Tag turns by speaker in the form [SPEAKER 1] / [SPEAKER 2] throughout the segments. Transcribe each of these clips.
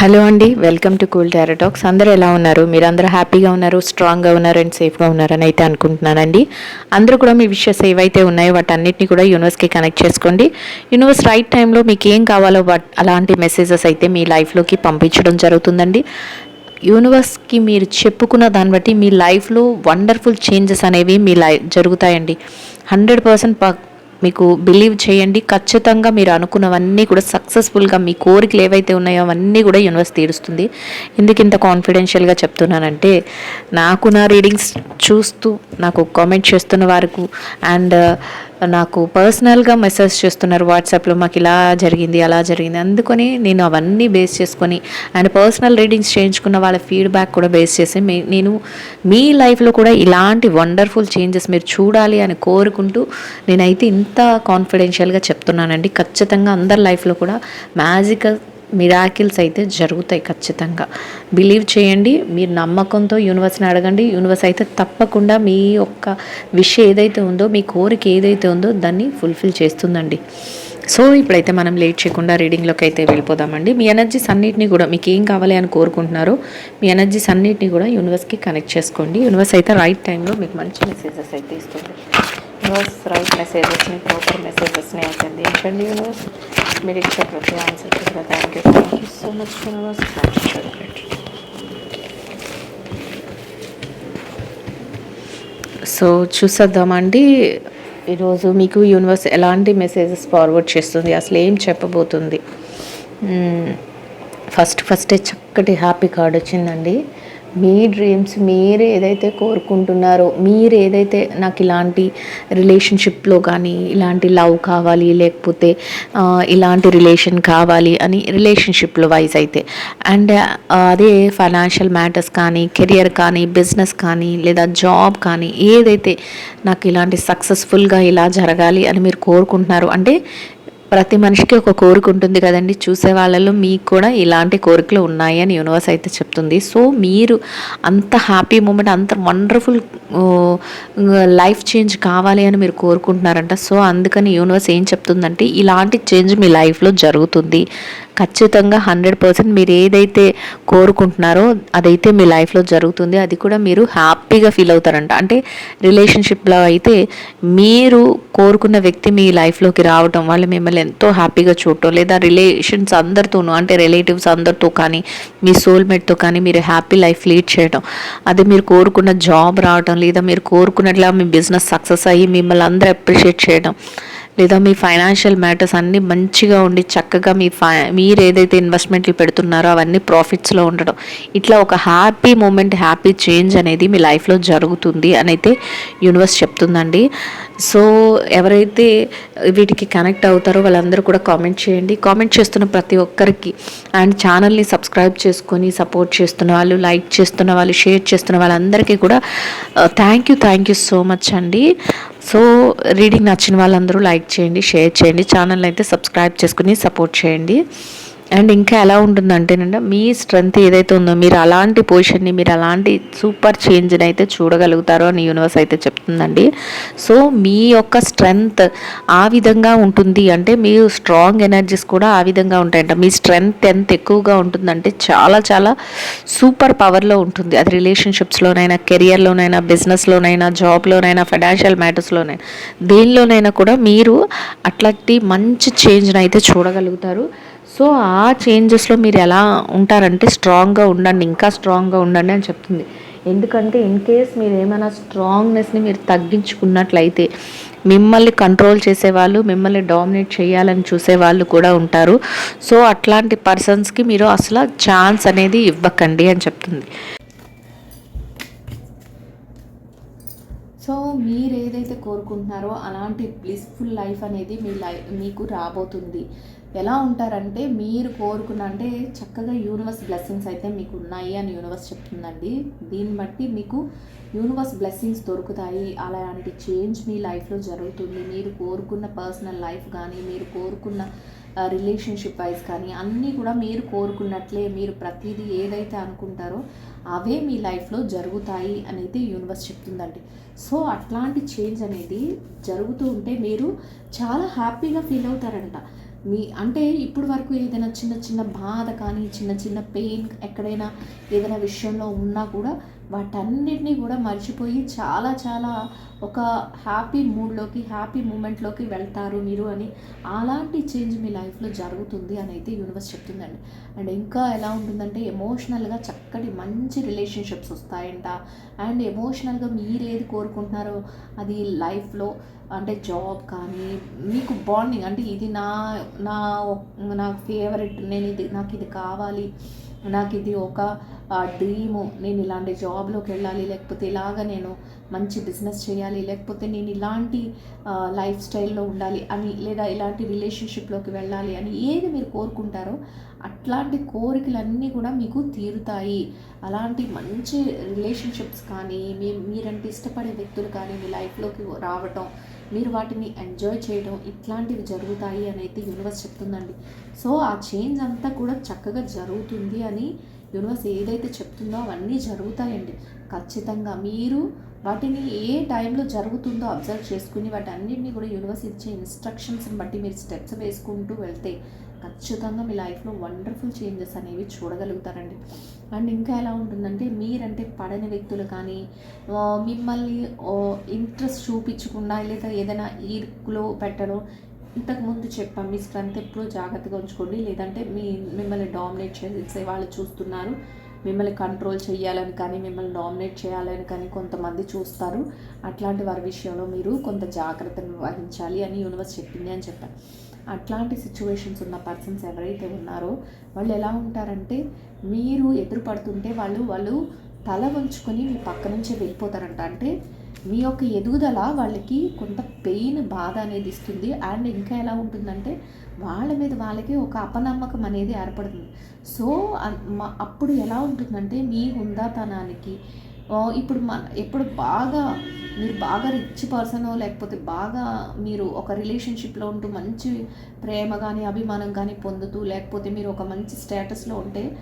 [SPEAKER 1] Hello అండి welcome to cool talks. అందరూ ఎలా ఉన్నారు? మీరు అందరూ హ్యాపీగా ఉన్నారు స్ట్రాంగ్గా ఉన్నారు అండ్ సేఫ్గా ఉన్నారని అయితే అనుకుంటున్నానండి. అందరూ కూడా మీ విషయస్ ఏవైతే ఉన్నాయో వాటన్నిటిని కూడా యూనివర్స్కి కనెక్ట్ చేసుకోండి. యూనివర్స్ రైట్ టైంలో మీకు ఏం కావాలో వాట్ అలాంటి మెసేజెస్ అయితే మీ లైఫ్లోకి పంపించడం జరుగుతుందండి. యూనివర్స్కి మీరు చెప్పుకున్న దాన్ని బట్టి మీ లైఫ్లో వండర్ఫుల్ చేంజెస్ అనేవి మీ లైఫ్ జరుగుతాయండి. హండ్రెడ్ పర్సెంట్ మీకు బిలీవ్ చేయండి. ఖచ్చితంగా మీరు అనుకున్నవన్నీ కూడా సక్సెస్ఫుల్గా మీ కోరికలు ఏవైతే ఉన్నాయో అవన్నీ కూడా యూనివర్స్ తీరుస్తుంది. ఎందుకు ఇంత కాన్ఫిడెన్షియల్గా చెప్తున్నానంటే నాకు నా రీడింగ్స్ చూస్తూ నాకు కామెంట్ చేస్తున్న వారికి అండ్ నాకు పర్సనల్గా మెసేజ్ చేస్తున్నారు వాట్సాప్లో మాకు ఇలా జరిగింది అలా జరిగింది. అందుకని నేను అవన్నీ బేస్ చేసుకొని అండ్ పర్సనల్ రీడింగ్స్ చేయించుకున్న వాళ్ళ ఫీడ్బ్యాక్ కూడా బేస్ చేసి మీ నేను మీ లైఫ్లో కూడా ఇలాంటి వండర్ఫుల్ చేంజెస్ మీరు చూడాలి అని కోరుకుంటూ నేనైతే ఇంత కాన్ఫిడెన్షియల్గా చెప్తున్నానండి. ఖచ్చితంగా అందరి లైఫ్లో కూడా మ్యాజికల్ మిరాకిల్స్ అయితే జరుగుతాయి ఖచ్చితంగా. బిలీవ్ చేయండి మీరు నమ్మకంతో యూనివర్స్ని అడగండి. యూనివర్స్ అయితే తప్పకుండా మీ యొక్క విషయం ఏదైతే ఉందో మీ కోరిక ఏదైతే ఉందో దాన్ని ఫుల్ఫిల్ చేస్తుందండి. సో ఇప్పుడైతే మనం లేట్ చేయకుండా రీడింగ్లోకి అయితే వెళ్ళిపోదామండి. మీ ఎనర్జీస్ అన్నిటిని కూడా మీకు ఏం కావాలి అని కోరుకుంటున్నారో మీ ఎనర్జీస్ అన్నిటిని కూడా యూనివర్స్కి కనెక్ట్ చేసుకోండి. యూనివర్స్ అయితే రైట్ టైంలో మీకు మంచి మెసేజెస్ అయితే ఇస్తుంది. యూనివర్స్ రైట్ మెసేజెస్ని ప్రాపర్ మెసేజెస్ని అయితే అందించండి యూనివర్స్ మీరు ఇచ్చే ప్రతి ఆన్సర్ కూడా thank you thank you so much universe so చూసేద్దామండి ఈరోజు మీకు యూనివర్స్ ఎలాంటి మెసేజెస్ ఫార్వర్డ్ చేస్తుంది. అసలు ఏం చెప్పబోతుంది? ఫస్ట్ ఫస్టే చక్కటి హ్యాపీ కార్డ్ వచ్చిందండి. మీ డ్రీమ్స్ మీరు ఏదైతే కోరుకుంటున్నారో మీరు ఏదైతే నాకు ఇలాంటి రిలేషన్షిప్లో కానీ ఇలాంటి లవ్ కావాలి లేకపోతే ఇలాంటి రిలేషన్ కావాలి అని రిలేషన్షిప్లో వైజ్ అయితే. అండ్ అదే ఫైనాన్షియల్ మ్యాటర్స్ కానీ కెరియర్ కానీ బిజినెస్ కానీ లేదా జాబ్ కానీ ఏదైతే నాకు ఇలాంటి సక్సెస్ఫుల్గా ఇలా జరగాలి అని మీరు కోరుకుంటున్నారు అంటే ప్రతి మనిషికి ఒక కోరిక ఉంటుంది కదండి. చూసే వాళ్ళలో మీకు కూడా ఇలాంటి కోరికలు ఉన్నాయి అని యూనివర్స్ అయితే చెప్తుంది. సో మీరు అంత హ్యాపీ మూమెంట్ అంత వండర్ఫుల్ లైఫ్ చేంజ్ కావాలి అని మీరు కోరుకుంటున్నారంట. సో అందుకని యూనివర్స్ ఏం చెప్తుందంటే ఇలాంటి చేంజ్ మీ లైఫ్లో జరుగుతుంది. ఖచ్చితంగా హండ్రెడ్ పర్సెంట్ మీరు ఏదైతే కోరుకుంటున్నారో అదైతే మీ లైఫ్లో జరుగుతుంది. అది కూడా మీరు హ్యాపీగా ఫీల్ అవుతారంట. అంటే రిలేషన్షిప్లో అయితే మీరు కోరుకున్న వ్యక్తి మీ లైఫ్లోకి రావటం వాళ్ళు మిమ్మల్ని ఎంతో హ్యాపీగా చూడటం లేదా రిలేషన్స్ అందరితోనూ అంటే రిలేటివ్స్ అందరితో కానీ మీ సోల్మేట్తో కానీ మీరు హ్యాపీ లైఫ్ లీడ్ చేయడం అది మీరు కోరుకున్న జాబ్ రావటం లేదా మీరు కోరుకున్నట్లా మీ బిజినెస్ సక్సెస్ అయ్యి మిమ్మల్ని అందరూ అప్రిషియేట్ చేయడం లేదా మీ ఫైనాన్షియల్ మ్యాటర్స్ అన్నీ మంచిగా ఉండి చక్కగా మీ ఫై మీరు ఏదైతే ఇన్వెస్ట్మెంట్లు పెడుతున్నారో అవన్నీ ప్రాఫిట్స్లో ఉండడం. ఇట్లా ఒక హ్యాపీ మూమెంట్ హ్యాపీ చేంజ్ అనేది మీ లైఫ్లో జరుగుతుంది అని అయితే యూనివర్స్ చెప్తుందండి. సో ఎవరైతే వీటికి కనెక్ట్ అవుతారో వాళ్ళందరూ కూడా కామెంట్ చేయండి. కామెంట్ చేస్తున్న ప్రతి ఒక్కరికి అండ్ ఛానల్ని సబ్స్క్రైబ్ చేసుకొని సపోర్ట్ చేస్తున్న వాళ్ళు లైక్ చేస్తున్న వాళ్ళు షేర్ చేస్తున్న వాళ్ళందరికీ కూడా thank you thank you so much అండి. సో రీడింగ్ నచ్చిన వాళ్ళందరూ లైక్ చేయండి షేర్ చేయండి. ఛానల్ అయితే సబ్స్క్రైబ్ చేసుకుని సపోర్ట్ చేయండి. అండ్ ఇంకా ఎలా ఉంటుందంటేనంటే మీ స్ట్రెంగ్త్ ఏదైతే ఉందో మీరు అలాంటి పొజిషన్ని మీరు అలాంటి సూపర్ చేంజ్ని అయితే చూడగలుగుతారో అని యూనివర్స్ అయితే చెప్తుందండి. సో మీ యొక్క స్ట్రెంగ్త్ ఆ విధంగా ఉంటుంది అంటే మీ స్ట్రాంగ్ ఎనర్జీస్ కూడా ఆ విధంగా ఉంటాయంట. మీ స్ట్రెంగ్త్ ఎంత ఎక్కువగా ఉంటుందంటే చాలా చాలా సూపర్ పవర్లో ఉంటుంది. అది రిలేషన్షిప్స్లోనైనా కెరియర్లోనైనా బిజినెస్లోనైనా జాబ్లోనైనా ఫైనాన్షియల్ మ్యాటర్స్లోనైనా దేనిలోనైనా కూడా మీరు అట్లాంటి మంచి చేంజ్ని అయితే చూడగలుగుతారు. సో ఆ చేంజెస్లో మీరు ఎలా ఉంటారంటే స్ట్రాంగ్గా ఉండండి ఇంకా స్ట్రాంగ్గా ఉండండి అని చెప్తుంది. ఎందుకంటే ఇన్ కేస్ మీరు ఏమైనా స్ట్రాంగ్నెస్ని మీరు తగ్గించుకున్నట్లయితే మిమ్మల్ని కంట్రోల్ చేసేవాళ్ళు మిమ్మల్ని డామినేట్ చేయాలని చూసే వాళ్ళు కూడా ఉంటారు. సో అట్లాంటి పర్సన్స్కి మీరు అసలు ఛాన్స్ అనేది ఇవ్వకండి అని చెప్తుంది సో మీరు ఏదైతే కోరుకుంటున్నారో అలాంటి బ్లిస్ఫుల్ లైఫ్ అనేది మీ లైఫ్ మీకు రాబోతుంది. ఎలా ఉంటారంటే మీరు కోరుకున్న అంటే చక్కగా యూనివర్స్ బ్లెస్సింగ్స్ అయితే మీకు ఉన్నాయి అని యూనివర్స్ చెప్తుందండి. దీన్ని బట్టి మీకు యూనివర్స్ బ్లెస్సింగ్స్ దొరుకుతాయి. అలాంటి చేంజ్ మీ లైఫ్లో జరుగుతుంది. మీరు కోరుకున్న పర్సనల్ లైఫ్ కానీ మీరు కోరుకున్న రిలేషన్షిప్ వైజ్ కానీ అన్నీ కూడా మీరు కోరుకున్నట్లే మీరు ప్రతిదీ ఏదైతే అనుకుంటారో అవే మీ లైఫ్లో జరుగుతాయి అనేది యూనివర్స్ చెప్తుందండి. సో అట్లాంటి చేంజ్ అనేది జరుగుతూ ఉంటే మీరు చాలా హ్యాపీగా ఫీల్ అవుతారంట. మీ అంటే ఇప్పుడు వరకు ఏదైనా చిన్న చిన్న బాధ కానీ చిన్న చిన్న పెయిన్ ఎక్కడైనా ఏదైనా విషయంలో ఉన్నా కూడా వాటన్నిటినీ కూడా మర్చిపోయి చాలా చాలా ఒక హ్యాపీ మూడ్లోకి హ్యాపీ మూమెంట్లోకి వెళ్తారు మీరు అని అలాంటి చేంజ్ మీ లైఫ్లో జరుగుతుంది అని అయితే యూనివర్స్ చెప్తుందండి. అండ్ ఇంకా ఎలా ఉంటుందంటే ఎమోషనల్గా చక్కటి మంచి రిలేషన్షిప్స్ వస్తాయంట. అండ్ ఎమోషనల్గా మీరు ఏది కోరుకుంటున్నారో అది లైఫ్లో అంటే జాబ్ కానీ మీకు బాండింగ్ అంటే ఇది నా నా నా ఫేవరెట్ నేను ఇది నాకు ఇది కావాలి నాకు ఇది ఒక డ్రీము నేను ఇలాంటి జాబ్లోకి వెళ్ళాలి లేకపోతే ఇలాగ నేను మంచి బిజినెస్ చేయాలి లేకపోతే నేను ఇలాంటి లైఫ్ స్టైల్లో ఉండాలి అని లేదా ఇలాంటి రిలేషన్షిప్లోకి వెళ్ళాలి అని ఏది మీరు కోరుకుంటారో అట్లాంటి కోరికలన్నీ కూడా మీకు తీరుతాయి. అలాంటి మంచి రిలేషన్షిప్స్ కానీ మీ మీరంటే ఇష్టపడే వ్యక్తులు కానీ మీ లైఫ్లోకి రావటం మీరు వాటిని ఎంజాయ్ చేయడం ఇట్లాంటివి జరుగుతాయి అని అయితే యూనివర్స్ చెప్తుందండి. సో ఆ చేంజ్ అంతా కూడా చక్కగా జరుగుతుంది అని యూనివర్స్ ఏదైతే చెప్తుందో అవన్నీ జరుగుతాయండి. ఖచ్చితంగా మీరు వాటిని ఏ టైంలో జరుగుతుందో అబ్జర్వ్ చేసుకుని వాటి అన్నింటినీ కూడా యూనివర్స్ ఇచ్చే ఇన్స్ట్రక్షన్స్ని బట్టి మీరు స్టెప్స్ వేసుకుంటూ వెళ్తే ఖచ్చితంగా మీ లైఫ్లో వండర్ఫుల్ చేంజెస్ అనేవి చూడగలుగుతారండి. అండ్ ఇంకా ఎలా ఉంటుందంటే మీరంటే పడని వ్యక్తులు కానీ మిమ్మల్ని ఇంట్రెస్ట్ చూపించకుండా లేదా ఏదైనా ఈర్కులో పెట్టడం ఇంతకుముందు చెప్పాం మీ స్ట్రెంత్ ఎప్పుడూ జాగ్రత్తగా ఉంచుకోండి. లేదంటే మీ మిమ్మల్ని డామినేట్ చేసే వాళ్ళు చూస్తున్నారు. మిమ్మల్ని కంట్రోల్ చేయాలని కానీ మిమ్మల్ని డామినేట్ చేయాలని కానీ కొంతమంది చూస్తారు. అట్లాంటి వారి విషయంలో మీరు కొంత జాగ్రత్తను వహించాలి అని యూనివర్స్ చెప్పింది అని చెప్పాను అట్లాంటి సిచ్యువేషన్స్ ఉన్న పర్సన్స్ ఎవరైతే ఉన్నారో వాళ్ళు ఎలా ఉంటారంటే మీరు ఎదురుపడుతుంటే వాళ్ళు వాళ్ళు తల వంచుకొని మీ పక్క నుంచి వెళ్ళిపోతారంట. అంటే మీ యొక్క ఎదుగుదల వాళ్ళకి కొంత పెయిన్ బాధ అనేది ఇస్తుంది. అండ్ ఇంకా ఎలా ఉంటుందంటే వాళ్ళ మీద వాళ్ళకి ఒక అపనమ్మకం అనేది ఏర్పడుతుంది. సో అప్పుడు ఎలా ఉంటుందంటే మీ హుందాతనానికి ఇప్పుడు మన ఎప్పుడు బాగా మీరు బాగా రిచ్ పర్సన్ లేకపోతే బాగా మీరు ఒక రిలేషన్షిప్లో ఉంటూ మంచి ప్రేమ కానీ అభిమానం కానీ పొందుతూ లేకపోతే మీరు ఒక మంచి స్టేటస్లో ఉంటే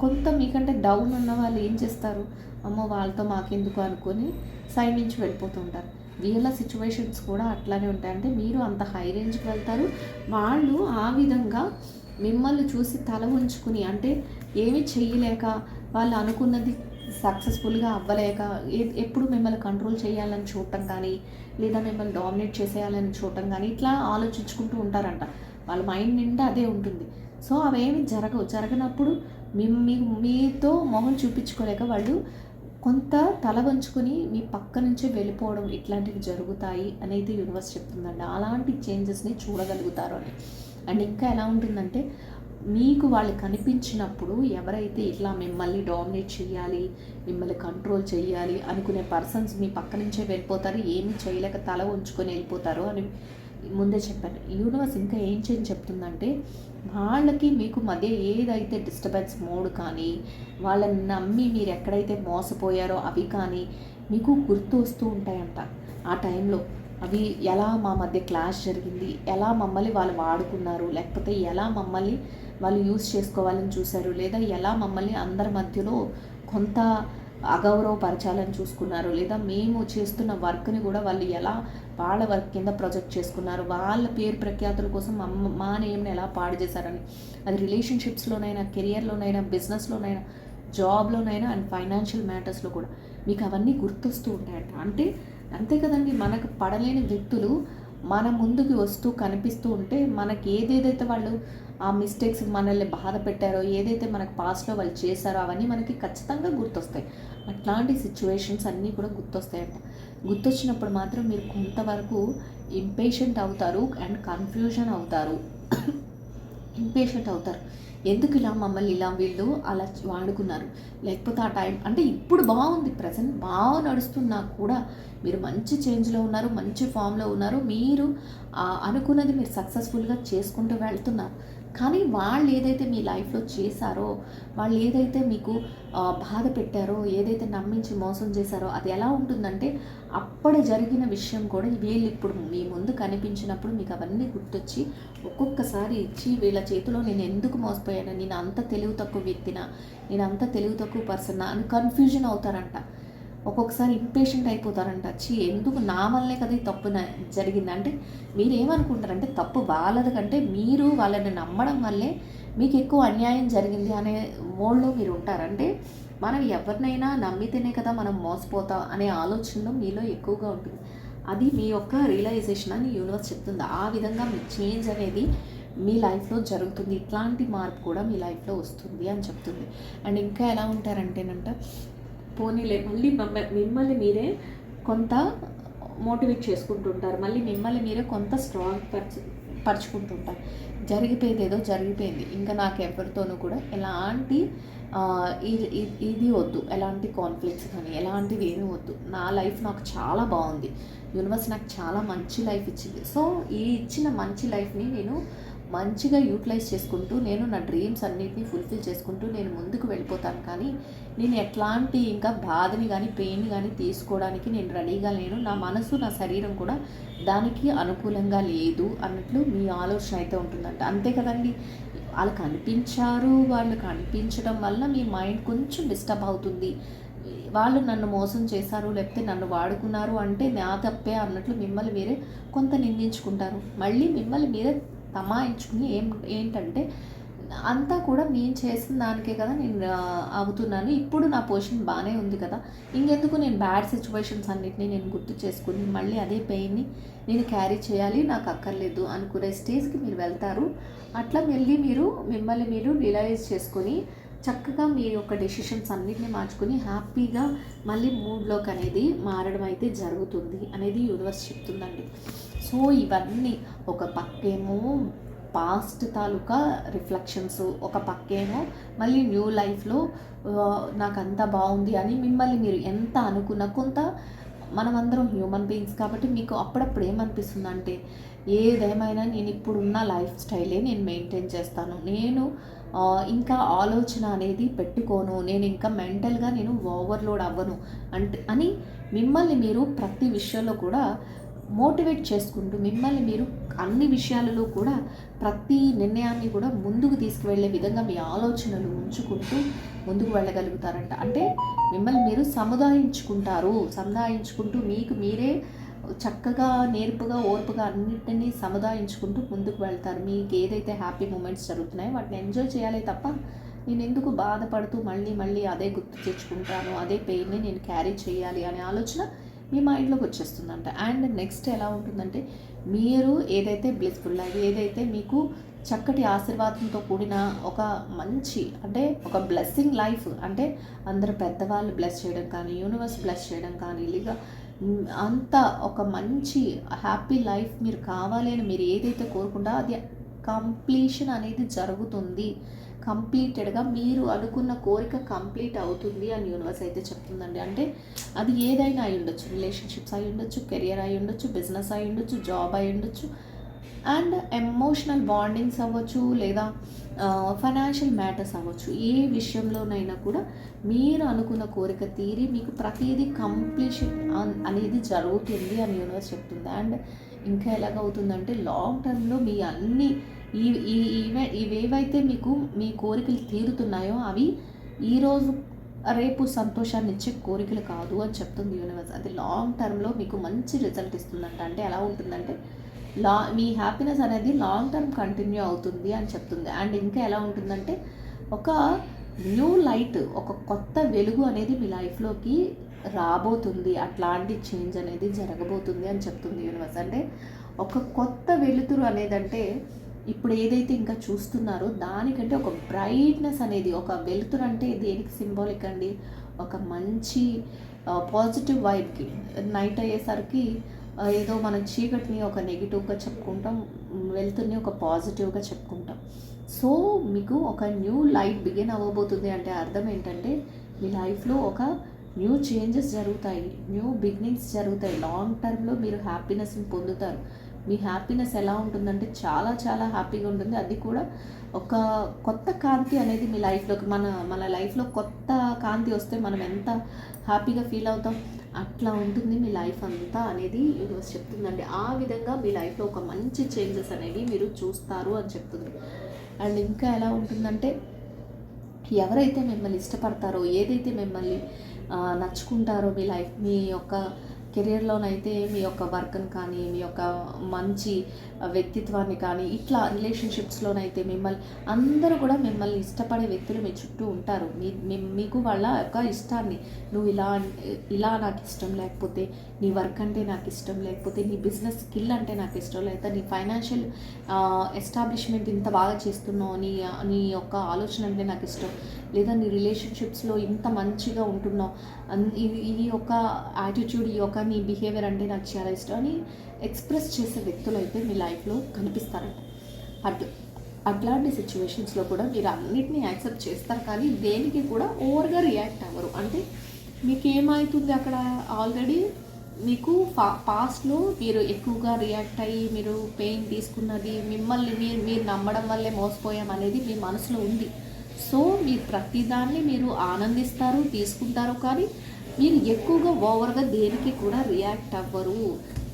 [SPEAKER 1] కొంత మీకంటే డౌన్ ఉన్న వాళ్ళు ఏం చేస్తారు? అమ్మో వాళ్ళతో మాకెందుకు అనుకొని సైడ్ నుంచి వెళ్ళిపోతుంటారు వీళ్ళ సిచ్యువేషన్స్ కూడా అట్లానే ఉంటాయి అంటే మీరు అంత హై రేంజ్కి వెళ్తారు. వాళ్ళు ఆ విధంగా మిమ్మల్ని చూసి తల ఉంచుకుని అంటే ఏమి చెయ్యలేక వాళ్ళు అనుకున్నది సక్సెస్ఫుల్గా అవ్వలేక ఎప్పుడు మిమ్మల్ని కంట్రోల్ చేయాలని చూడటం కానీ లేదా మిమ్మల్ని డామినేట్ చేసేయాలని చూడటం కానీ ఇట్లా ఆలోచించుకుంటూ ఉంటారంట. వాళ్ళ మైండ్ నిండా అదే ఉంటుంది. సో అవేమి జరగవు. జరగనప్పుడు మీ మీతో మొహం చూపించుకోలేక వాళ్ళు కొంత తల వంచుకొని మీ పక్క నుంచే వెళ్ళిపోవడం ఇట్లాంటివి జరుగుతాయి అనేది యూనివర్స్ చెప్తుందండి అలాంటి చేంజెస్ని చూడగలుగుతారు అని. అండ్ ఇంకా ఎలా ఉంటుందంటే మీకు వాళ్ళు కనిపించినప్పుడు ఎవరైతే ఇట్లా మిమ్మల్ని డామినేట్ చేయాలి మిమ్మల్ని కంట్రోల్ చేయాలి అనుకునే పర్సన్స్ మీ పక్క నుంచే వెళ్ళిపోతారు ఏమీ చేయలేక తల ఉంచుకొని వెళ్ళిపోతారో అని ముందే చెప్పాను. యూనివర్స్ ఇంకా ఏం చేయని చెప్తుందంటే వాళ్ళకి మీకు మధ్య ఏదైతే డిస్టర్బెన్స్ మోడ్ కానీ వాళ్ళని నమ్మి మీరు ఎక్కడైతే మోసపోయారో అవి కానీ మీకు గుర్తు వస్తూ ఉంటాయంట. ఆ టైంలో అవి ఎలా మా మధ్య క్లాష్ జరిగింది ఎలా మమ్మల్ని వాళ్ళు వాడుకున్నారు లేకపోతే ఎలా మమ్మల్ని వాళ్ళు యూస్ చేసుకోవాలని చూశారు. లేదా ఎలా మమ్మల్ని అందరి మధ్యలో కొంత అగౌరవపరచాలని చూసుకున్నారు. లేదా మేము చేస్తున్న వర్క్ని కూడా వాళ్ళు ఎలా వాళ్ళ వర్క్ కింద ప్రొజెక్ట్ చేసుకున్నారు. వాళ్ళ పేరు ప్రఖ్యాతుల కోసం మా నేమ్ని ఎలా పాడు చేశారని. అది రిలేషన్షిప్స్లోనైనా కెరియర్లోనైనా బిజినెస్లోనైనా జాబ్లోనైనా అండ్ ఫైనాన్షియల్ మ్యాటర్స్లో కూడా. మీకు అవన్నీ గుర్తొస్తూ ఉంటాయంట. అంటే అంతే కదండి మనకు పడలేని వ్యక్తులు మన ముందుకు వస్తూ కనిపిస్తూ ఉంటే మనకి ఏదేదైతే వాళ్ళు ఆ మిస్టేక్స్ మనల్ని బాధ పెట్టారో ఏదైతే మనకు పాస్ట్లో వాళ్ళు చేశారో అవన్నీ మనకి ఖచ్చితంగా గుర్తొస్తాయి. అట్లాంటి సిచ్యువేషన్స్ అన్నీ కూడా గుర్తొస్తాయంట. గుర్తొచ్చినప్పుడు మాత్రం మీరు కొంతవరకు ఇంపేషెంట్ అవుతారు అండ్ కన్ఫ్యూజన్ అవుతారు. ఇంపేషెంట్ అవుతారు. ఎందుకు ఇలా మమ్మల్ని ఇలా వీళ్ళు అలా వాడుకున్నారు? లేకపోతే ఆ టైం అంటే ఇప్పుడు బాగుంది. ప్రజెంట్ బాగా నడుస్తున్నా కూడా మీరు మంచి చేంజ్లో ఉన్నారు మంచి ఫామ్లో ఉన్నారు. మీరు అనుకున్నది మీరు సక్సెస్ఫుల్గా చేసుకుంటూ వెళ్తున్నారు. కానీ వాళ్ళు ఏదైతే మీ లైఫ్లో చేశారో వాళ్ళు ఏదైతే మీకు బాధ పెట్టారో ఏదైతే నమ్మించి మోసం చేశారో అది ఎలా ఉంటుందంటే అప్పుడు జరిగిన విషయం కూడా వీళ్ళు ఇప్పుడు మీ ముందు కనిపించినప్పుడు మీకు అవన్నీ గుర్తొచ్చి ఒక్కొక్కసారి ఇచ్చి వీళ్ళ చేతిలో నేను ఎందుకు మోసపోయాను? నేను అంత తెలివి తక్కువ వ్యక్తినా? నేను అంత తెలివి తక్కువ పర్సన్ అని కన్ఫ్యూజన్ అవుతారంట. ఒక్కొక్కసారి ఇంపేషెంట్ అయిపోతారంట. చి ఎందుకు నా వల్లే కదా ఈ తప్పు జరిగిందంటే జరిగింది? అంటే మీరు ఏమనుకుంటారంటే తప్పు వాళ్ళది కంటే మీరు వాళ్ళని నమ్మడం వల్లే మీకు ఎక్కువ అన్యాయం జరిగింది అనే మోడ్లో మీరు ఉంటారంటే మనం ఎవరినైనా నమ్మితేనే కదా మనం మోసపోతాం అనే ఆలోచనలో మీలో ఎక్కువగా ఉంటుంది. అది మీ యొక్క రియలైజేషన్ అని యూనివర్స్ చెప్తుంది. ఆ విధంగా మీ చేంజ్ అనేది మీ లైఫ్లో జరుగుతుంది. ఇట్లాంటి మార్పు కూడా మీ లైఫ్లో వస్తుంది అని చెప్తుంది. అండ్ ఇంకా ఎలా ఉంటారంటేనంట పోనీలే మళ్ళీ మిమ్మల్ని మీరే కొంత మోటివేట్ చేసుకుంటుంటారు. మళ్ళీ మిమ్మల్ని మీరే కొంత స్ట్రాంగ్ పరచు పరుచుకుంటుంటారు. జరిగిపోయేది ఏదో జరిగిపోయింది. ఇంకా నాకు ఎవరితోనూ కూడా ఎలాంటి ఇది ఇది- వద్దు. ఎలాంటి కాన్ఫ్లిక్ట్స్ కానీ ఎలాంటివి ఏమీ వద్దు. నా లైఫ్ నాకు చాలా బాగుంది. యూనివర్స్ నాకు చాలా మంచి లైఫ్ ఇచ్చింది. సో ఈ ఇచ్చిన మంచి లైఫ్ని నేను మంచిగా యూటిలైజ్ చేసుకుంటూ నేను నా డ్రీమ్స్ అన్నిటిని ఫుల్ఫిల్ చేసుకుంటూ నేను ముందుకు వెళ్ళిపోతాను. కానీ నేను ఎట్లాంటి ఇంకా బాధని కానీ పెయిన్ కానీ తీసుకోవడానికి నేను రెడీగా లేను. నా మనసు నా శరీరం కూడా దానికి అనుకూలంగా లేదు అన్నట్లు మీ ఆలోచన అయితే ఉంటుందంట. అంతే కదండి. వాళ్ళు కనిపించారు వాళ్ళు కనిపించడం వల్ల మీ మైండ్ కొంచెం డిస్టర్బ్ అవుతుంది. వాళ్ళు నన్ను మోసం చేశారు లేకపోతే నన్ను వాడుకున్నారు అంటే నా తప్పే అన్నట్లు మిమ్మల్ని మీరే కొంత నిందించుకుంటారు. మళ్ళీ మిమ్మల్ని మీరే తమాయించుకుని ఏం ఏంటంటే అంతా కూడా నేను చేసిన దానికే కదా నేను అవుతున్నాను. ఇప్పుడు నా పొజిషన్ బాగానే ఉంది కదా. ఇంకెందుకు నేను బ్యాడ్ సిచ్యువేషన్స్ అన్నిటిని నేను గుర్తు చేసుకుని మళ్ళీ అదే పెయిన్ని నేను క్యారీ చేయాలి నాకు అక్కర్లేదు అనుకునే స్టేజ్కి మీరు వెళ్తారు. అట్లా మళ్ళీ మీరు మిమ్మల్ని మీరు రియలైజ్ చేసుకొని చక్కగా మీ యొక్క డెసిషన్స్ అన్నిటిని మార్చుకొని హ్యాపీగా మళ్ళీ మూడ్లోకి అనేది మారడం అయితే జరుగుతుంది అనేది యూనివర్స్ చెప్తుందండి. సో ఇవన్నీ ఒక పక్కేమో పాస్ట్ తాలూకా రిఫ్లెక్షన్స్ ఒక పక్కేమో మళ్ళీ న్యూ లైఫ్లో నాకు అంత బాగుంది అని మిమ్మల్ని మీరు ఎంత అనుకున్న కొంత మనమందరం హ్యూమన్ బీయింగ్స్ కాబట్టి మీకు అప్పుడప్పుడు ఏమనిపిస్తుంది అంటే ఏదేమైనా నేను ఇప్పుడున్న లైఫ్ స్టైలే నేను మెయింటైన్ చేస్తాను. నేను ఇంకా ఆలోచన అనేది పెట్టుకోను. నేను ఇంకా మెంటల్గా నేను ఓవర్లోడ్ అవ్వను. అంటే అని మిమ్మల్ని మీరు ప్రతి విషయంలో కూడా మోటివేట్ చేసుకుంటూ మిమ్మల్ని మీరు అన్ని విషయాలలో కూడా ప్రతి నిర్ణయాన్ని కూడా ముందుకు తీసుకువెళ్ళే విధంగా మీ ఆలోచనలు ఉంచుకుంటూ ముందుకు వెళ్ళగలుగుతారంట. అంటే మిమ్మల్ని మీరు సముదాయించుకుంటారు. సముదాయించుకుంటూ మీకు మీరే చక్కగా నేర్పుగా ఓర్పుగా అన్నిటినీ సముదాయించుకుంటూ ముందుకు వెళ్తారు. మీకు ఏదైతే హ్యాపీ మూమెంట్స్ జరుగుతున్నాయో వాటిని ఎంజాయ్ చేయాలి తప్ప నేను ఎందుకు బాధపడుతూ మళ్ళీ మళ్ళీ అదే గుర్తు తెచ్చుకుంటాను? అదే పెయిన్ని నేను క్యారీ చేయాలి అనే ఆలోచన మీ మైండ్లోకి వచ్చేస్తుందంట. అండ్ నెక్స్ట్ ఎలా ఉంటుందంటే మీరు ఏదైతే బ్లిస్ఫుల్ లైఫ్ ఏదైతే మీకు చక్కటి ఆశీర్వాదంతో కూడిన ఒక మంచి అంటే ఒక బ్లెస్సింగ్ లైఫ్ అంటే అందరు పెద్దవాళ్ళు బ్లెస్ చేయడం కానీ యూనివర్స్ బ్లెస్ చేయడం కానీ ఇలాగా అంత ఒక మంచి హ్యాపీ లైఫ్ మీరు కావాలి అని మీరు ఏదైతే కోరుకుంటా అది కంప్లీషన్ అనేది జరుగుతుంది. కంప్లీటెడ్గా మీరు అనుకున్న కోరిక కంప్లీట్ అవుతుంది అని యూనివర్స్ అయితే చెప్తుందండి. అంటే అది ఏదైనా అయి ఉండొచ్చు. రిలేషన్షిప్స్ అయి ఉండొచ్చు కెరియర్ అయి ఉండొచ్చు బిజినెస్ అయి ఉండొచ్చు జాబ్ అయి ఉండొచ్చు. అండ్ ఎమోషనల్ బాండింగ్స్ అవ్వచ్చు లేదా ఫైనాన్షియల్ మ్యాటర్స్ అవ్వచ్చు. ఏ విషయంలోనైనా కూడా మీరు అనుకున్న కోరిక తీరి మీకు ప్రతిదీ కంప్లీషన్ అనేది జరుగుతుంది అని యూనివర్స్ చెప్తుంది. అండ్ ఇంకా ఎలాగవుతుందంటే లాంగ్ టర్మ్లో మీ అన్ని ఈ ఇవేవైతే మీకు మీ కోరికలు తీరుతున్నాయో అవి ఈరోజు రేపు సంతోషాన్ని ఇచ్చే కోరికలు కాదు అని చెప్తుంది యూనివర్స్ అది లాంగ్ టర్మ్లో మీకు మంచి రిజల్ట్ ఇస్తుందంట. అంటే ఎలా ఉంటుందంటే లా మీ హ్యాపీనెస్ అనేది లాంగ్ టర్మ్ కంటిన్యూ అవుతుంది అని చెప్తుంది. అండ్ ఇంకా ఎలా ఉంటుందంటే ఒక న్యూ లైట్ ఒక కొత్త వెలుగు అనేది మీ లైఫ్లోకి రాబోతుంది. అట్లాంటి చేంజ్ అనేది జరగబోతుంది అని చెప్తుంది యూనివర్స్ అంటే ఒక కొత్త వెలుతురు అనేది అంటే ఇప్పుడు ఏదైతే ఇంకా చూస్తున్నారో దానికంటే ఒక బ్రైట్నెస్ అనేది ఒక వెలుతురు అంటే దేనికి సింబాలిక్ అండి? ఒక మంచి పాజిటివ్ వైబ్కి నైట్ అయ్యేసరికి ఏదో మనం చీకటిని ఒక నెగిటివ్గా చెప్పుకుంటాం వెళ్తుని ఒక పాజిటివ్గా చెప్పుకుంటాం. సో మీకు ఒక న్యూ లైఫ్ బిగిన్ అవ్వబోతుంది అంటే అర్థం ఏంటంటే మీ లైఫ్లో ఒక న్యూ చేంజెస్ జరుగుతాయి. న్యూ బిగినింగ్స్ జరుగుతాయి. లాంగ్ టర్మ్లో మీరు హ్యాపీనెస్ని పొందుతారు. మీ హ్యాపీనెస్ ఎలా ఉంటుందంటే చాలా చాలా హ్యాపీగా ఉంటుంది. అది కూడా ఒక కొత్త కాంతి అనేది మీ లైఫ్లోకి మన మన లైఫ్లో కొత్త కాంతి వస్తే మనం ఎంత హ్యాపీగా ఫీల్ అవుతాం అట్లా ఉంటుంది మీ లైఫ్ అంతా అనేది యూనివర్స్ చెప్తుందండి. ఆ విధంగా మీ లైఫ్లో ఒక మంచి చేంజెస్ అనేవి మీరు చూస్తారు అని చెప్తుంది. అండ్ ఇంకా ఎలా ఉంటుందంటే ఎవరైతే మిమ్మల్ని ఇష్టపడతారో ఏదైతే మిమ్మల్ని నచ్చుకుంటారో మీ లైఫ్ మీ యొక్క కెరియర్లోనైతే మీ యొక్క వర్క్ని కానీ మీ యొక్క మంచి వ్యక్తిత్వాన్ని కానీ ఇట్లా రిలేషన్షిప్స్లోనైతే మిమ్మల్ని అందరూ కూడా మిమ్మల్ని ఇష్టపడే వ్యక్తులు మీ చుట్టూ ఉంటారు. మీ మీకు వాళ్ళ యొక్క ఇష్టాన్ని. నువ్వు ఇలా ఇలా నాకు ఇష్టం లేకపోతే నీ వర్క్ అంటే నాకు ఇష్టం లేకపోతే నీ బిజినెస్ స్కిల్ అంటే నాకు ఇష్టం లేకపోతే నీ ఫైనాన్షియల్ ఎస్టాబ్లిష్మెంట్ ఇంత బాగా చేస్తున్నావు నీ నీ యొక్క ఆలోచన అంటే నాకు ఇష్టం. లేదా నీ రిలేషన్షిప్స్లో ఇంత మంచిగా ఉంటున్నావు. అన్- ఇది ఈ యొక్క యాటిట్యూడ్ ఈ యొక్క నీ బిహేవియర్ అంటే నాకు చాలా ఇష్టం అని ఎక్స్ప్రెస్ చేసే వ్యక్తులు అయితే మీ లైఫ్లో కనిపిస్తారంట. అట్లా అట్లాంటి సిచ్యువేషన్స్లో కూడా మీరు అన్నిటినీ యాక్సెప్ట్ చేస్తారు కానీ దేనికి కూడా ఓవర్గా రియాక్ట్ అవ్వరు. అంటే మీకు ఏమవుతుంది అక్కడ? ఆల్రెడీ మీకు ఫా పాస్ట్లో మీరు ఎక్కువగా రియాక్ట్ అయ్యి మీరు పెయిన్ తీసుకున్నది మిమ్మల్ని మీరు మీరు నమ్మడం వల్లే మోసపోయాం అనేది మీ మనసులో ఉంది. సో మీరు ప్రతిదాన్ని మీరు ఆనందిస్తారు తీసుకుంటారు కానీ మీరు ఎక్కువగా ఓవర్గా దేనికి కూడా రియాక్ట్ అవ్వరు.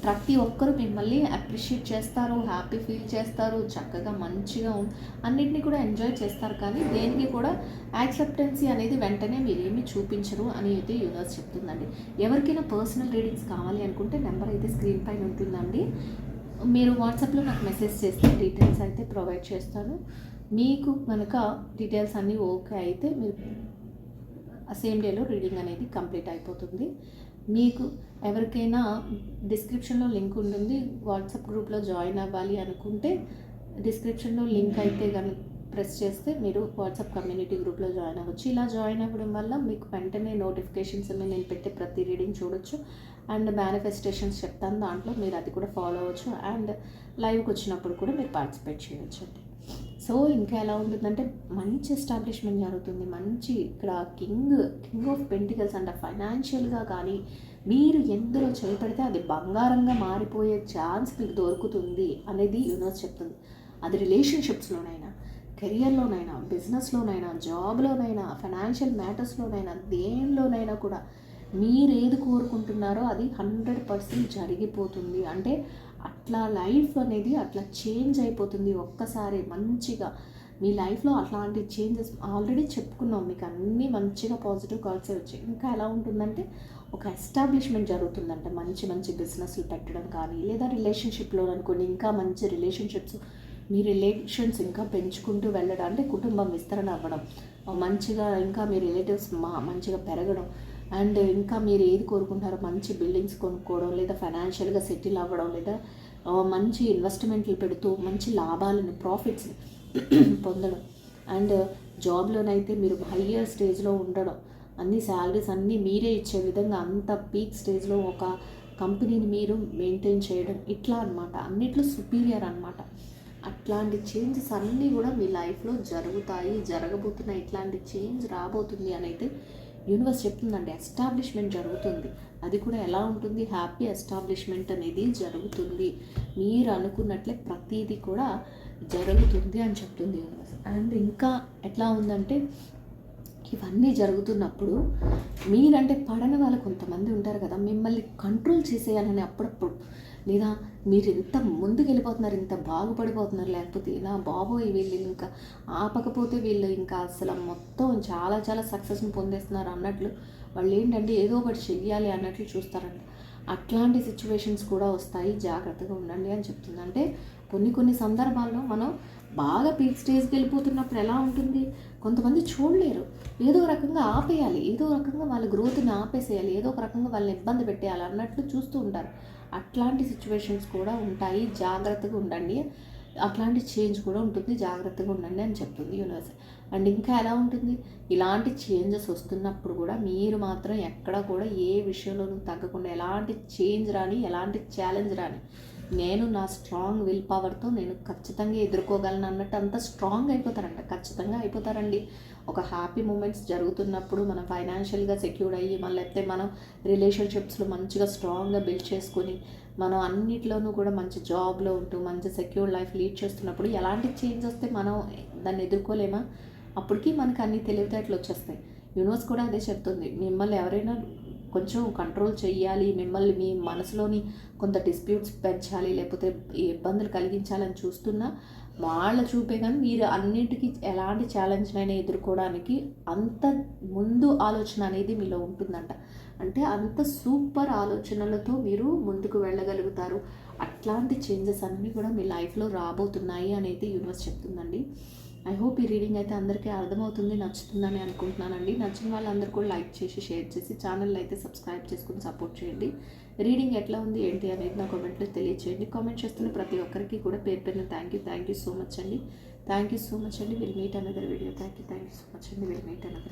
[SPEAKER 1] ప్రతి ఒక్కరు మిమ్మల్ని అప్రిషియేట్ చేస్తారు హ్యాపీ ఫీల్ చేస్తారు చక్కగా మంచిగా ఉం- అన్నిటినీ కూడా ఎంజాయ్ చేస్తారు. కానీ దేనికి కూడా యాక్సెప్టెన్సీ అనేది వెంటనే మీరేమి చూపించరు అని అయితే యూనివర్స్ చెప్తుందండి. ఎవరికైనా పర్సనల్ రీడింగ్స్ కావాలి అనుకుంటే నెంబర్ అయితే స్క్రీన్ పైన ఉంటుందండి. మీరు వాట్సాప్లో నాకు మెసేజ్ చేస్తే డీటెయిల్స్ అయితే ప్రొవైడ్ చేస్తాను. మీకు కనుక డీటెయిల్స్ అన్నీ ఓకే అయితే మీరు సేమ్ డేలో రీడింగ్ అనేది కంప్లీట్ అయిపోతుంది. మీకు ఎవరికైనా డిస్క్రిప్షన్లో లింక్ ఉంటుంది వాట్సాప్ గ్రూప్లో జాయిన్ అవ్వాలి అనుకుంటే డిస్క్రిప్షన్లో లింక్ అయితే కనుక ప్రెస్ చేస్తే మీరు వాట్సాప్ కమ్యూనిటీ గ్రూప్లో జాయిన్ అవ్వచ్చు. ఇలా జాయిన్ అవ్వడం వల్ల మీకు వెంటనే నోటిఫికేషన్స్ అన్ని నేను పెట్టే ప్రతి రీడింగ్ చూడొచ్చు. అండ్ మేనిఫెస్టేషన్స్ చెప్తాను దాంట్లో మీరు అది కూడా ఫాలో అవ్వచ్చు. అండ్ లైవ్కి వచ్చినప్పుడు కూడా మీరు పార్టిసిపేట్ చేయవచ్చు అండి సో ఇంకా ఎలా ఉంటుందంటే మంచి ఎస్టాబ్లిష్మెంట్ జరుగుతుంది. మంచి ఇక్కడ కింగ్ కింగ్ ఆఫ్ పెంటికల్స్ అంట ఫైనాన్షియల్గా కానీ మీరు ఎందులో చేపడితే అది బంగారంగా మారిపోయే ఛాన్స్ మీకు దొరుకుతుంది అనేది యూనివర్స్ చెప్తుంది. అది రిలేషన్షిప్స్లోనైనా కెరియర్లోనైనా బిజినెస్లోనైనా జాబ్లోనైనా ఫైనాన్షియల్ మ్యాటర్స్లోనైనా దేనిలోనైనా కూడా మీరు ఏది కోరుకుంటున్నారో అది హండ్రెడ్ పర్సెంట్ జరిగిపోతుంది. అంటే అట్లా లైఫ్ అనేది అట్లా చేంజ్ అయిపోతుంది ఒక్కసారి మంచిగా. మీ లైఫ్లో అట్లాంటి చేంజెస్ ఆల్రెడీ చెప్పుకున్నాం. మీకు అన్నీ మంచిగా పాజిటివ్ కాల్సే వచ్చాయి. ఇంకా ఎలా ఉంటుందంటే ఒక ఎస్టాబ్లిష్మెంట్ జరుగుతుందంట. మంచి మంచి బిజినెస్లు పెట్టడం కానీ లేదా రిలేషన్షిప్లో అనుకోండి ఇంకా మంచి రిలేషన్షిప్స్ మీ రిలేషన్స్ ఇంకా పెంచుకుంటూ వెళ్ళడం అంటే కుటుంబం విస్తరణ అవ్వడం మంచిగా ఇంకా మీ రిలేటివ్స్ మా మంచిగా పెరగడం అండ్ ఇంకా మీరు ఏది కోరుకుంటారో మంచి బిల్డింగ్స్ కొనుక్కోవడం లేదా ఫైనాన్షియల్గా సెటిల్ అవ్వడం లేదా మంచి ఇన్వెస్ట్మెంట్లు పెడుతూ మంచి లాభాలను ప్రాఫిట్స్ని పొందడం. అండ్ జాబ్లోనైతే మీరు హయ్యర్ స్టేజ్లో ఉండడం. అన్ని శాలరీస్ అన్నీ మీరే ఇచ్చే విధంగా అంత పీక్ స్టేజ్లో ఒక కంపెనీని మీరు మెయింటైన్ చేయడం ఇట్లా అనమాట అన్నిట్లో సుపీరియర్ అనమాట అట్లాంటి చేంజెస్ అన్నీ కూడా మీ లైఫ్లో జరుగుతాయి జరగబోతున్నాయి. ఇట్లాంటి చేంజ్ రాబోతుంది అని అయితే యూనివర్స్ చెప్తుందండి ఎస్టాబ్లిష్మెంట్ జరుగుతుంది. అది కూడా ఎలా ఉంటుంది? హ్యాపీ ఎస్టాబ్లిష్మెంట్ అనేది జరుగుతుంది. మీరు అనుకున్నట్లే ప్రతిదీ కూడా జరుగుతుంది అని చెప్తుంది యూనివర్స్. అండ్ ఇంకా ఎట్లా ఉందంటే ఇవన్నీ జరుగుతున్నప్పుడు మీరంటే పడని వాళ్ళు కొంతమంది ఉంటారు కదా మిమ్మల్ని కంట్రోల్ చేసేయాలని అప్పుడప్పుడు లేదా మీరు ఇంత ముందుకు వెళ్ళిపోతున్నారు ఇంత బాగుపడిపోతున్నారు లేకపోతే ఇలా బాబోయ్ వీళ్ళు ఇంకా ఆపకపోతే వీళ్ళు ఇంకా అసలు మొత్తం చాలా చాలా సక్సెస్ని పొందేస్తున్నారు అన్నట్లు వాళ్ళు ఏంటంటే ఏదో ఒకటి చెయ్యాలి అన్నట్లు చూస్తారంట. అట్లాంటి సిచ్యువేషన్స్ కూడా వస్తాయి. జాగ్రత్తగా ఉండండి అని చెప్తుంది. అంటే కొన్ని కొన్ని సందర్భాల్లో మనం బాగా పీక్ స్టేజ్కి వెళ్ళిపోతున్నప్పుడు ఎలా ఉంటుంది? కొంతమంది చూడలేరు. ఏదో రకంగా ఆపేయాలి. ఏదో రకంగా వాళ్ళ గ్రోత్ని ఆపేసేయాలి. ఏదో ఒక రకంగా వాళ్ళని ఇబ్బంది పెట్టేయాలి అన్నట్లు చూస్తూ ఉంటారు. అట్లాంటి సిచ్యువేషన్స్ కూడా ఉంటాయి. జాగ్రత్తగా ఉండండి. అట్లాంటి చేంజ్ కూడా ఉంటుంది. జాగ్రత్తగా ఉండండి అని చెప్తుంది యూనివర్స్ అండ్ ఇంకా ఎలా ఉంటుంది? ఇలాంటి చేంజెస్ వస్తున్నప్పుడు కూడా మీరు మాత్రం ఎక్కడ కూడా ఏ విషయంలోనూ తగ్గకుండా ఎలాంటి చేంజ్ రాని ఎలాంటి ఛాలెంజ్ రాని నేను నా స్ట్రాంగ్ విల్ పవర్తో నేను ఖచ్చితంగా ఎదుర్కోగలను అన్నట్టు అంత స్ట్రాంగ్ అయిపోతారంట. ఖచ్చితంగా అయిపోతారండి. ఒక హ్యాపీ మూమెంట్స్ జరుగుతున్నప్పుడు మనం ఫైనాన్షియల్గా సెక్యూర్ అయ్యి మళ్ళీ లేకపోతే మనం రిలేషన్షిప్స్లో మంచిగా స్ట్రాంగ్గా బిల్డ్ చేసుకొని మనం అన్నిట్లోనూ కూడా మంచి జాబ్లో ఉంటూ మంచి సెక్యూర్ లైఫ్ లీడ్ చేస్తున్నప్పుడు ఎలాంటి చేంజ్ వస్తే మనం దాన్ని ఎదుర్కోలేమా? అప్పటికి మనకు అన్ని తెలివితేటలు వచ్చేస్తాయి. యూనివర్స్ కూడా అదే చెప్తుంది. మిమ్మల్ని ఎవరైనా కొంచెం కంట్రోల్ చేయాలి మిమ్మల్ని మీ మనసులోని కొంత డిస్ప్యూట్స్ పెంచాలి లేకపోతే ఇబ్బందులు కలిగించాలని చూస్తున్నా వాళ్ళ చూపే కానీ మీరు అన్నిటికీ ఎలాంటి ఛాలెంజ్నైనా ఎదుర్కోవడానికి అంత ముందు ఆలోచన అనేది మీలో ఉంటుందంట. అంటే అంత సూపర్ ఆలోచనలతో మీరు ముందుకు వెళ్ళగలుగుతారు. అట్లాంటి చేంజెస్ అన్నీ కూడా మీ లైఫ్లో రాబోతున్నాయి అనేది యూనివర్స్ చెప్తుందండి. ఐ హోప్ ఈ రీడింగ్ అయితే అందరికీ అర్థమవుతుంది నచ్చుతుందని అనుకుంటున్నానండి. నచ్చిన వాళ్ళందరూ కూడా లైక్ చేసి షేర్ చేసి ఛానల్ అయితే సబ్స్క్రైబ్ చేసుకుని సపోర్ట్ చేయండి. రీడింగ్ ఎట్లా ఉంది ఏంటి అనేది నా కామెంట్లో తెలియచేయండి. కామెంట్ చేస్తున్న ప్రతి ఒక్కరికి కూడా పేరు పేరున thank you thank you so much అండి. థ్యాంక్ యూ సో మచ్ అండి. Will meet another video thank you thank you so much అండి. Will meet another